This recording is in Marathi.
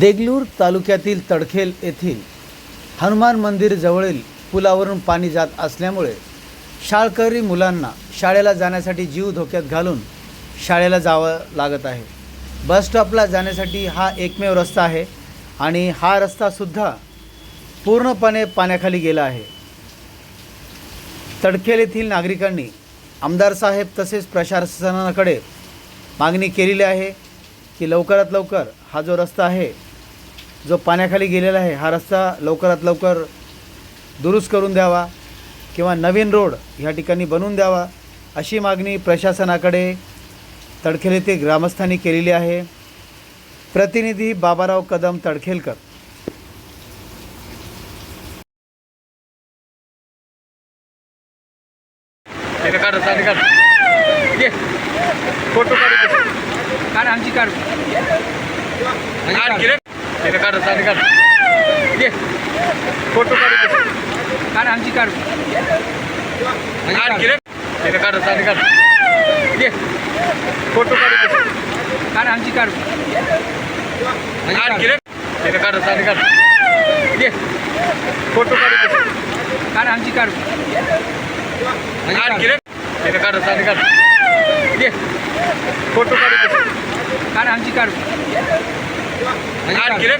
देगलूर तालुक्यातील तडखेल येथील हनुमान मंदिर जवळील पुलावरून पाणी जात असल्यामुळे शाळकरी मुलांना शाळेला जाण्यासाठी जीव धोक्यात घालून शाळेला जावं लागत आहे. बस स्टॉपला जाण्यासाठी हा एकमेव रस्ता आहे आणि हा रस्तासुद्धा पूर्णपणे पाण्याखाली गेला आहे. तडखेल येथील नागरिकांनी आमदार साहेब तसेच प्रशासनाकडे मागणी केलेली आहे की लवकरात लवकर हा जो रस्ता आहे जो पाण्याखाली गेलेला आहे हा रस्ता लवकरात लवकर दुरुस्त करून द्यावा किंवा नवीन रोड ह्या ठिकाणी बनवून द्यावा अशी मागणी प्रशासनाकडे तडखेल येथे ग्रामस्थांनी केलेली आहे. प्रतिनिधी बाबाराव कदम तडखेलकर. फोटो काढ. आमची काढ. त्याला काढ चालेल काढ ये. फोटो काढ. काढ आमची काढ. काढ किरण त्याला काढ चालेल काढ ये. फोटो काढ. काढ आमची काढ. काढ किरण त्याला काढ चालेल काढ ये. फोटो काढ. काढ आमची काढ. काढ किरण त्याला काढ चालेल काढ ये. फोटो काढ. काढ आमची काढ. काढ किरण